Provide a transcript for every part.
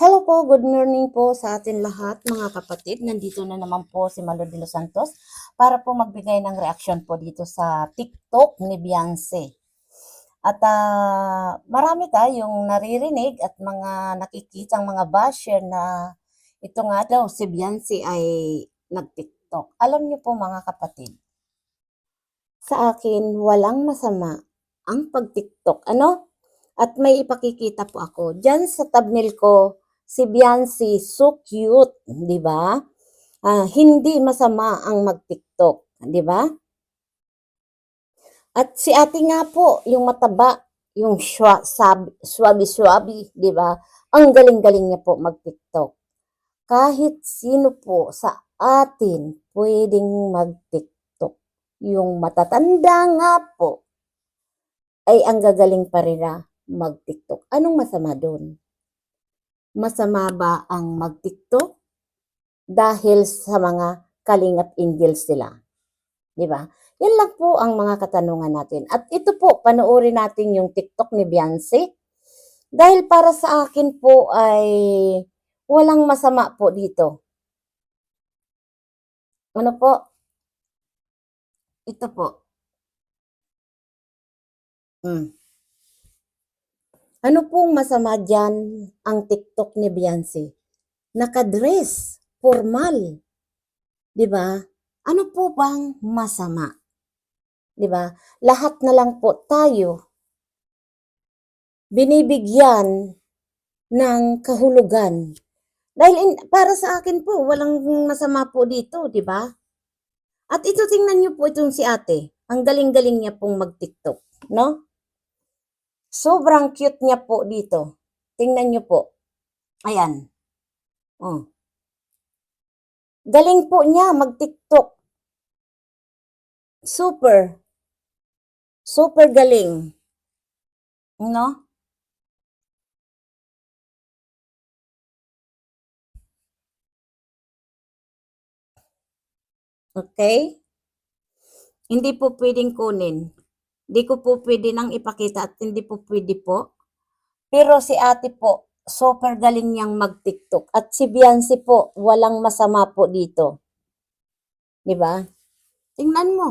Hello po, good morning po sa atin lahat mga kapatid. Nandito na naman po si Malo de los Santos para po magbigay ng reaction po dito sa TikTok ni Beyonce. At ah, marami tayong naririnig at mga nakikitang mga basher na ito nga daw si Beyonce ay nag-TikTok. Alam niyo po mga kapatid, sa akin walang masama ang pag-TikTok. Ano? At may ipakikita po ako. Diyan sa thumbnail ko, si Beyonce, so cute, di ba? Ah, hindi masama ang mag-TikTok, di ba? At si ate nga po, yung mataba, yung swabi-swabi, di ba? Ang galing-galing niya po mag-TikTok. Kahit sino po sa atin pwedeng mag-TikTok. Yung matatanda nga po, ay ang gagaling pa rin na mag-TikTok. Anong masama doon? Masama ba ang mag-TikTok? Dahil sa mga kalingap angels sila. Di ba? Yan lang po ang mga katanungan natin. At ito po, panoorin natin yung TikTok ni Beyonce. Dahil para sa akin po ay walang masama po dito. Ano po? Ito po. Hmm. Ano pong masama dyan ang TikTok ni Beyonce? Nakadress, formal. 'Di ba? Ano po bang masama? 'Di ba? Lahat na lang po tayo binibigyan ng kahulugan. Dahil in, para sa akin po, walang masama po dito, 'di ba? At ito tingnan niyo po itong si ate. Ang galing-galing niya pong mag-TikTok, no? Sobrang cute niya po dito. Tingnan niyo po. Ayan. Oh. Galing po niya mag-TikTok. Super. Super galing. No? Okay? Hindi po pwedeng kunin. Hindi ko po pwede nang ipakita at hindi po pwede po. Pero si ate po, super galing niyang mag-TikTok. At si Beyonce po, walang masama po dito. Di ba? Tingnan mo.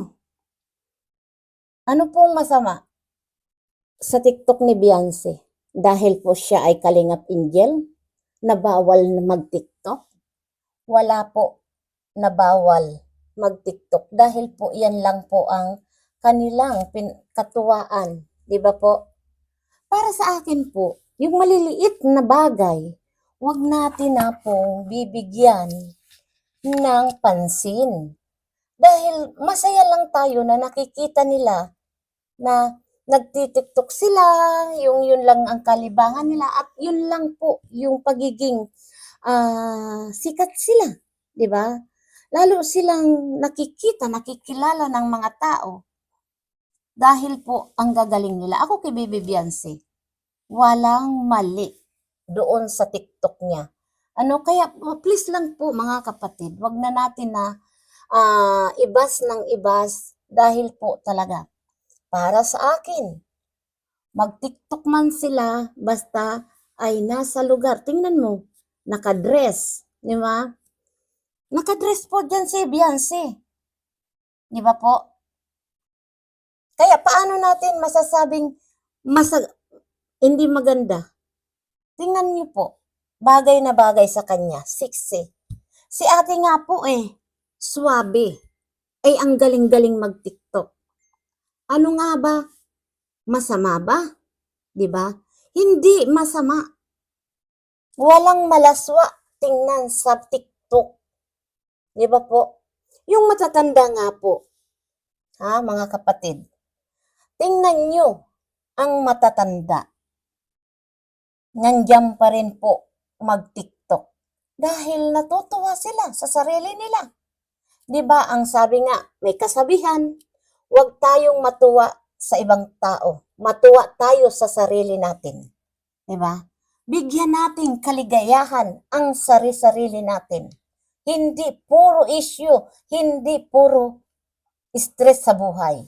Ano pong masama sa TikTok ni Beyonce? Dahil po siya ay kalingap angel na bawal na mag-TikTok? Wala po na bawal mag-TikTok dahil po yan lang po ang kanilang pin- katuwaan. Di ba po? Para sa akin po, yung maliliit na bagay, wag natin na pong bibigyan ng pansin. Dahil masaya lang tayo na nakikita nila na nagtitiktok sila, yung yun lang ang kalibangan nila at yun lang po yung pagiging ah, sikat sila, 'di ba? Lalo silang nakikita, nakikilala ng mga tao dahil po ang gagaling nila. Ako kay Baby Beyonce, walang mali doon sa TikTok niya. Ano kaya please lang po mga kapatid, wag na natin na ah, ibas ng ibas dahil po talaga para sa akin. Mag-TikTok man sila basta ay nasa lugar. Tingnan mo, nakadress, di ba? Nakadress po dyan si Beyonce. Di ba po? Kaya paano natin masasabing masa hindi maganda? Tingnan niyo po, bagay na bagay sa kanya, sexy. Si ate nga po eh, swabe. Ay ang galing-galing mag-TikTok. Ano nga ba? Masama ba? 'Di ba? Hindi masama. Walang malaswa tingnan sa TikTok. 'Di ba po? Yung matatanda nga po. Ha, mga kapatid. Tingnan nyo ang matatanda. Nandiyan pa rin po mag-TikTok. Dahil natutuwa sila sa sarili nila. 'Di ba ang sabi nga, may kasabihan, huwag tayong matuwa sa ibang tao. Matuwa tayo sa sarili natin. 'Di ba? Bigyan natin kaligayahan ang sari-sarili natin. Hindi puro issue, hindi puro stress sa buhay.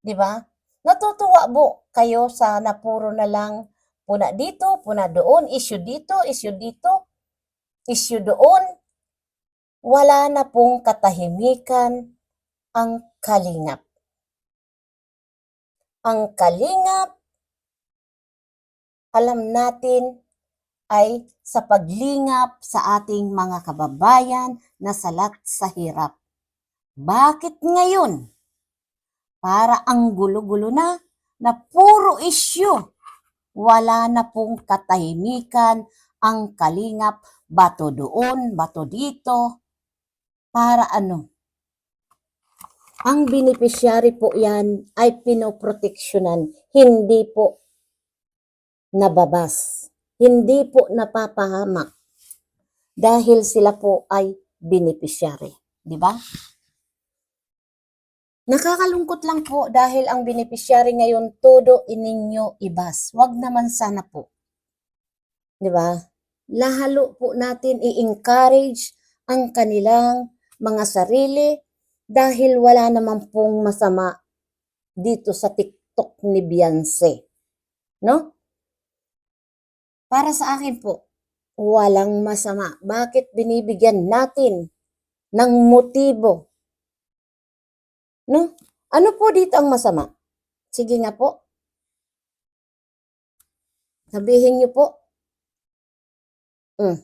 'Di ba? Natutuwa po kayo sa na puro na lang puna dito, puna doon, issue dito, issue dito, issue doon. Wala na pong katahimikan ang kalingap. Ang kalingap, alam natin, ay sa paglingap sa ating mga kababayan na salat sa hirap. Bakit ngayon? Para ang gulo-gulo na, na puro issue. Wala na pong katahimikan ang kalingap, bato doon, bato dito. Para ano? Ang beneficiary po yan ay pinoproteksyonan, hindi po nababas, hindi po napapahamak dahil sila po ay beneficiary, di ba? Nakakalungkot lang po dahil ang beneficiary ngayon todo ininyo ibas. Wag naman sana po. 'Di ba? Lahalo po natin i-encourage ang kanilang mga sarili dahil wala naman pong masama dito sa TikTok ni Beyonce. No? Para sa akin po, walang masama. Bakit binibigyan natin ng motibo No? Ano po dito ang masama? Sige nga po. Sabihin niyo po. Mm.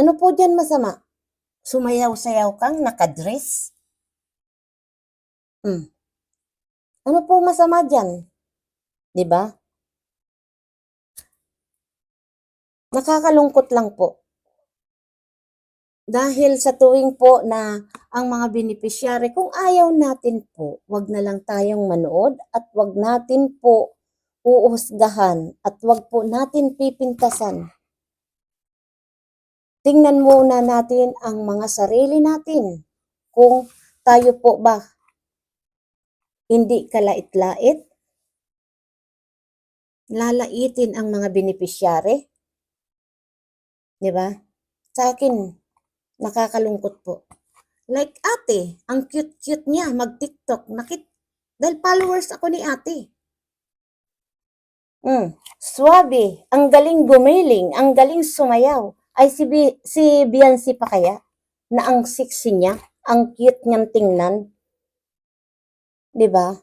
Ano po diyan masama? Sumayaw-sayaw kang nakadress? Mm. Ano po masama diyan? 'Di ba? Nakakalungkot lang po. Dahil sa tuwing po na ang mga beneficiary, kung ayaw natin po, wag na lang tayong manood at wag natin po uusgahan at wag po natin pipintasan. Tingnan muna natin ang mga sarili natin. Kung tayo po ba hindi kalait-lait, lalaitin ang mga beneficiary. 'Di ba? Sa akin, nakakalungkot po. Like ate, ang cute-cute niya mag-TikTok. Nakit dahil followers ako ni ate. Mm, swabe, ang galing gumiling, ang galing sumayaw. Ay si, Bi- si Beyonce pa kaya? Na ang sexy niya, ang cute niyang tingnan. 'Di ba?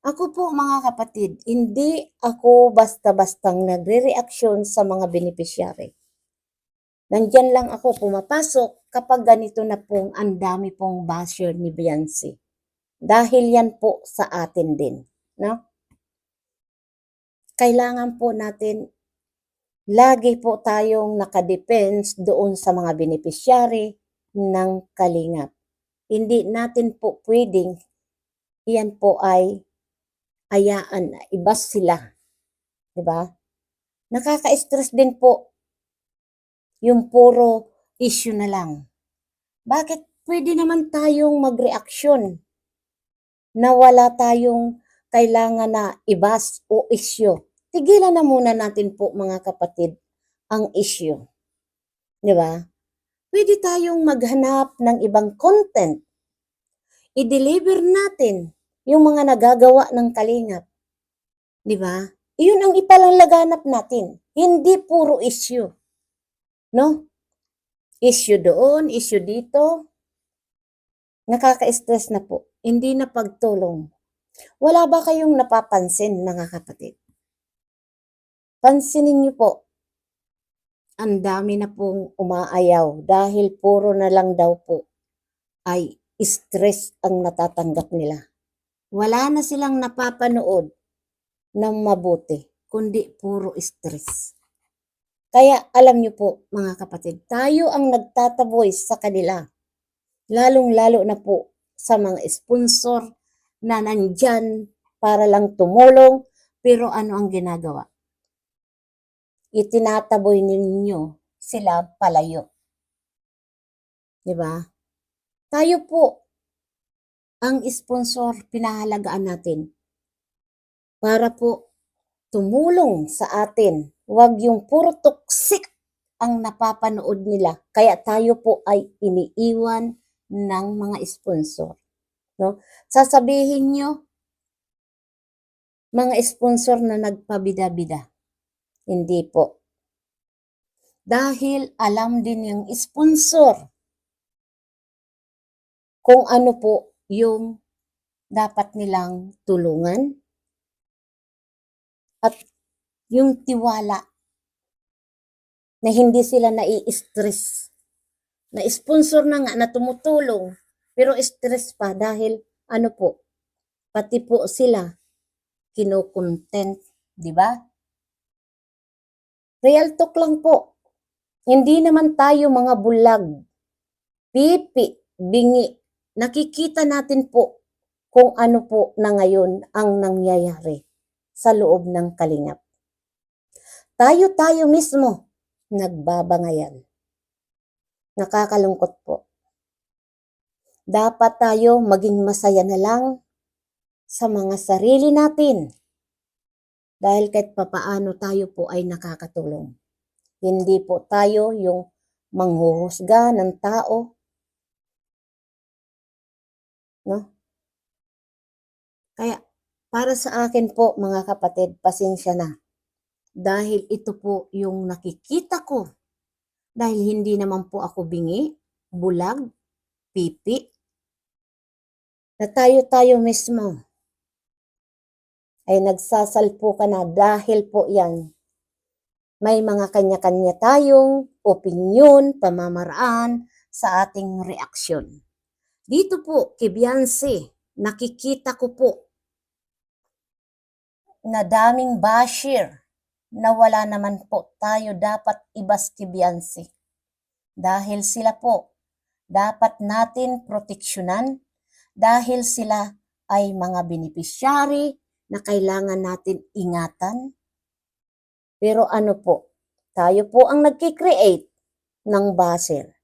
Ako po mga kapatid, hindi ako basta-bastang nagre-reaksyon sa mga beneficiary. Nandyan lang ako pumapasok kapag ganito na pong ang dami pong basher ni Beyonce. Dahil yan po sa atin din. No? Kailangan po natin lagi po tayong nakadepends doon sa mga beneficiary ng kalingap. Hindi natin po pwedeng yan po ay ayaan na ibas sila. 'Di ba? Nakaka-stress din po yung puro issue na lang. Bakit pwede naman tayong magreaksyon na wala tayong kailangan na ibas o issue? Tigilan na muna natin po mga kapatid ang issue. Di ba? Pwede tayong maghanap ng ibang content. I-deliver natin yung mga nagagawa ng kalingap. Di ba? Iyon ang ipalalaganap natin. Hindi puro issue. No? Issue doon, issue dito. Nakaka-stress na po. Hindi na pagtulong. Wala ba kayong napapansin mga kapatid? Pansinin niyo po. Ang dami na pong umaayaw dahil puro na lang daw po ay stress ang natatanggap nila. Wala na silang napapanood ng mabuti, kundi puro stress. Kaya alam niyo po mga kapatid, tayo ang nagtataboy sa kanila. Lalong-lalo na po sa mga sponsor na nandyan para lang tumulong, pero ano ang ginagawa? Itinataboy ninyo sila palayo. Di ba? Tayo po, ang sponsor, pinahalagaan natin para po tumulong sa atin. Huwag yung puro toxic ang napapanood nila. Kaya tayo po ay iniiwan ng mga sponsor. No? Sasabihin nyo, mga sponsor na nagpabida-bida. Hindi po. Dahil alam din yung sponsor kung ano po yung dapat nilang tulungan at yung tiwala na hindi sila nai-stress. Na sponsor na nga na tumutulong pero stress pa dahil ano po, pati po sila kinokontent, di ba? Real talk lang po. Hindi naman tayo mga bulag, pipi, bingi. Nakikita natin po kung ano po na ngayon ang nangyayari sa loob ng kalingap. Tayo-tayo mismo nagbabangayan. Nakakalungkot po. Dapat tayo maging masaya na lang sa mga sarili natin. Dahil kahit papaano tayo po ay nakakatulong. Hindi po tayo yung manghuhusga ng tao. No? Kaya para sa akin po mga kapatid, pasensya na. Dahil ito po yung nakikita ko. Dahil hindi naman po ako bingi, bulag, pipi. Na tayo-tayo mismo ay nagsasalpo ka na dahil po yan. May mga kanya-kanya tayong opinion, pamamaraan sa ating reaksyon. Dito po, Beyonce, nakikita ko po na daming bashir na wala naman po tayo dapat ibas kay Beyonce. Dahil sila po, dapat natin proteksyonan dahil sila ay mga beneficiary na kailangan natin ingatan. Pero ano po, tayo po ang nagkikreate ng buzzer.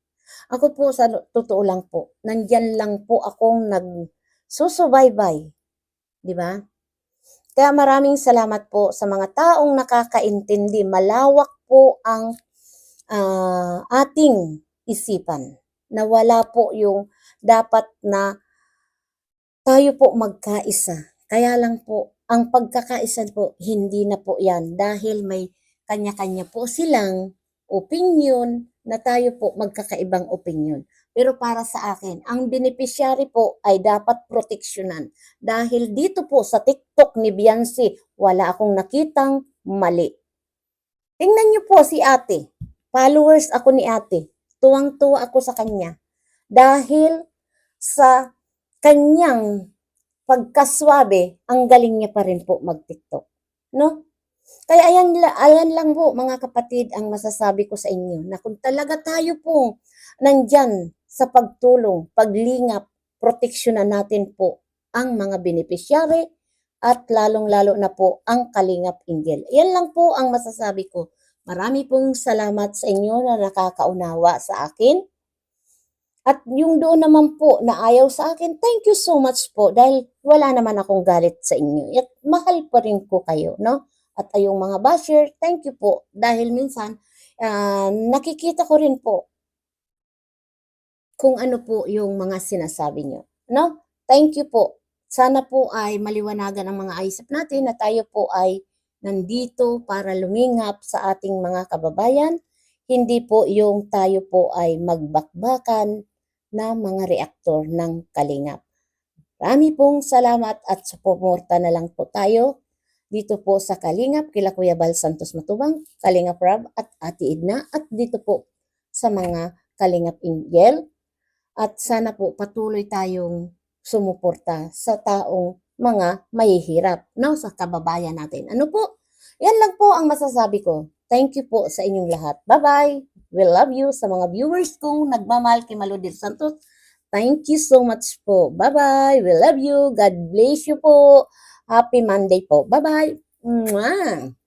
Ako po sa totoo lang po, nandyan lang po akong nagsusubaybay. Di ba? Kaya maraming salamat po sa mga taong nakakaintindi. Malawak po ang ah, ating isipan. Na wala po yung dapat na tayo po magkaisa. Kaya lang po, ang pagkakaisa po, hindi na po yan dahil may kanya-kanya po silang opinion na tayo po magkakaibang opinion. Pero para sa akin, ang beneficiary po ay dapat proteksyonan. Dahil dito po sa TikTok ni Beyonce, wala akong nakitang mali. Tingnan niyo po si ate. Followers ako ni ate. Tuwang-tuwa ako sa kanya. Dahil sa kanyang pagkaswabe, ang galing niya pa rin po mag-TikTok. No? Kaya ayan, ayan lang po mga kapatid ang masasabi ko sa inyo na kung talaga tayo po nandyan sa pagtulong, paglingap, proteksyonan natin po ang mga beneficiary at lalong-lalo na po ang Kalingap Angel. Yan lang po ang masasabi ko. Marami pong salamat sa inyo na nakakaunawa sa akin. At yung doon naman po na ayaw sa akin, thank you so much po dahil wala naman akong galit sa inyo. At mahal pa rin ko kayo, no? At ayong mga basher, thank you po dahil minsan ah, nakikita ko rin po kung ano po yung mga sinasabi nyo. No? Thank you po. Sana po ay maliwanagan ang mga isip natin na tayo po ay nandito para lumingap sa ating mga kababayan. Hindi po yung tayo po ay magbakbakan na mga reaktor ng kalingap. Marami pong salamat at suporta na lang po tayo dito po sa Kalingap kila Kuya Bal Santos Matubang, Kalingap Rab at Ate Idna at dito po sa mga Kalingap Angel at sana po patuloy tayong sumuporta sa taong mga mahihirap no sa kababayan natin. Ano po? Yan lang po ang masasabi ko. Thank you po sa inyong lahat. Bye-bye. We love you sa mga viewers kong nagmamahal kay Maludir Santos. Thank you so much po. Bye-bye. We love you. God bless you po. Happy Monday po. Bye-bye. Mwah!